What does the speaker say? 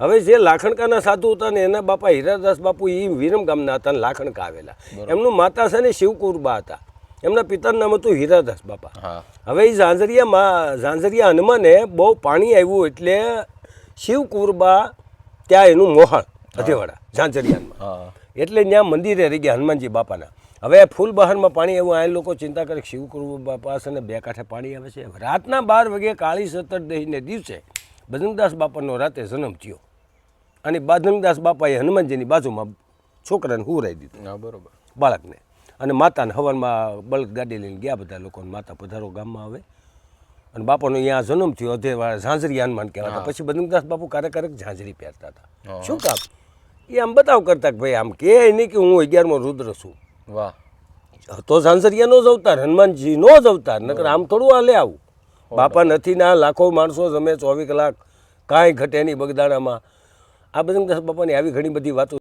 હવે જે લાખણકાના સાધુ હતા ને એના બાપા હીરાદાસ બાપુ એ વિરમ ગામના હતા ને લાખણકા આવેલા. એમનું માતા છે ને શિવકુરબા હતા. એમના પિતાનું નામ હતું હીરાદાસ બાપા. હવે એ ઝાંઝરિયામાં ઝાંઝરિયા હનુમાને બહુ પાણી આવ્યું એટલે શિવકુરબા ત્યાં એનું મોહાળ અધેવાડા ઝાંઝરિયામાં. એટલે ત્યાં મંદિરે રહી ગયા હનુમાનજી બાપાના. હવે ફૂલ બહારમાં પાણી એવું આ લોકો ચિંતા કરે કે શિવકુરુ બાપા છે ને બે કાંઠે પાણી આવે છે. રાતના બાર વાગે કાળી સત્તર દહીને દિવસે બજરંગદાસ બાપાનો રાતે જન્મ થયો. અને બજરંગદાસ બાપાએ હનુમાનજીની બાજુમાં છોકરાને હુરાઈ દીધું. બરોબર. બાળકને. અને માતાને હવનમાં બળદ ગાડી લઈને ગયા બધા લોકોને માતા પધારો ગામમાં આવે. અને બાપાનો અહીંયા જન્મ થયો અધેવાળા ઝાંઝરી હનુમાન કહેવાતા. પછી બદનદાસ બાપુ ક્યારેક ક્યારેક ઝાંઝરી પહેરતા હતા. શું કામ? એ આમ બતાવ કરતા કે ભાઈ આમ કે નહીં કે હું અગિયારમો રુદ્ર છું. વાહ. તો ઝાંઝરિયા નો જ અવતાર હનુમાનજી નો જ અવતાર નકર આમ થોડું હાલે આવું. બાપા નથી ના લાખો માણસો જમે ચોવીસ કલાક કાંઈ ઘટે નહીં બગદાણામાં. આ બજરંગદાસ બાપાની આવી ઘણી બધી વાતો